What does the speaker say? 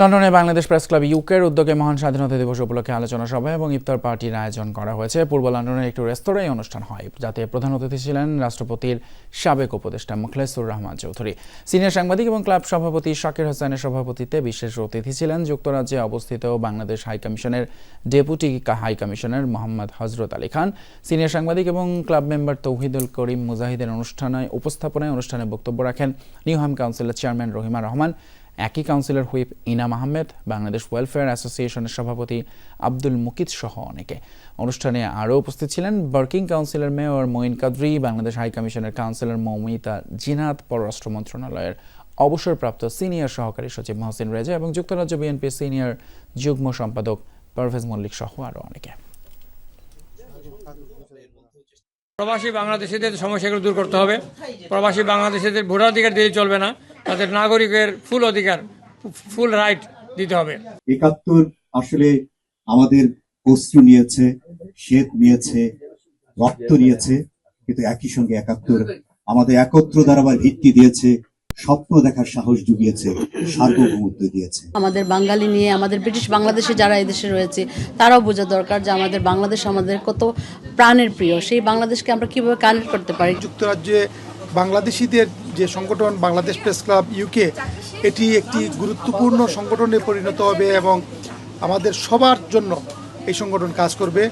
লন্ডনে Bangladesh press club ইউকের উদ্যোগে মহান স্বাধীনতা দিবস উপলক্ষে আলোচনা সভা এবং ইফতার পার্টির আয়োজন করা হয়েছে। পূর্ব লন্ডনের একটি রেস্তোরাঁয় অনুষ্ঠান হয়, যাতে প্রধান অতিথি ছিলেন রাষ্ট্রপতির সাবেক উপদেষ্টা মুখলেসুর রহমান চৌধুরী। সিনিয়র সাংবাদিক এবং ক্লাব সভাপতি শাকির হোসেনের সভাপতিত্বে বিশেষ অতিথি ছিলেন যুক্তরাজ্যে অবস্থিত বাংলাদেশ হাই কমিশনের deputy high commissioner Mohammad Hazrat Ali Khan. Senior সাংবাদিক এবং ক্লাব মেম্বার তৌহিদুল করিম মুজাহিদের অনুষ্ঠানে উপস্থাপনায় অনুষ্ঠানে বক্তব্য রাখেন নিউহাম কাউন্সিলের চেয়ারম্যান রহিমা রহমান। একই councillor whip Inam Ahmed, Bangladesh welfare অ্যাসোসিয়েশনের সভাপতি আব্দুল মুকিত সহ অনেকে। অনুষ্ঠানে আরও উপস্থিত ছিলেন working councillor mayor Moin Kadri, Bangladesh high কমিশনের কাউন্সিলর মৌমিতা জিনাত, পররাষ্ট্র মন্ত্রণালয়ের অবসরপ্রাপ্ত সিনিয়র সহকারী সচিব মহসিন রেজা এবং যুক্তরাজ্য বিএনপি সিনিয়র যুগ্ম সম্পাদক পারভেজ মল্লিক সহ আরও অনেকে। প্রবাসী বাংলাদেশিদের সমস্যাগুলো দূর করতে হবে। প্রবাসী বাংলাদেশিদের ভোটাধিকার দিলে চলবে না। তাদের নাগরিকের ফুল অধিকার ফুল রাইট দিতে হবে। একাত্তর আসলে আমাদের অশ্রু নিয়েছে শ্বেত নিয়েছে রক্ত নিয়েছে কিন্তু একই সঙ্গে একাত্তর আমাদের একত্র দাঁড়াবার ভিত্তি দিয়েছে স্বপ্ন দেখার সাহস জুগিয়েছে সার্বভৌমত্ব দিয়েছে। আমাদের বাঙালি নিয়ে আমাদের ব্রিটিশ বাংলাদেশে যারা এদেশে রয়েছে তারাও বোঝা দরকার যে আমাদের বাংলাদেশ আমাদের কত প্রাণের প্রিয়। সেই বাংলাদেশকে আমরা কীভাবে কানেক্ট করতে পারি? যুক্তরাজ্যে বাংলাদেশিদের যে সংগঠন বাংলাদেশ প্রেস ক্লাব ইউকে এটি একটি গুরুত্বপূর্ণ সংগঠনে পরিণত হবে এবং আমাদের সবার জন্য এই সংগঠন কাজ করবে।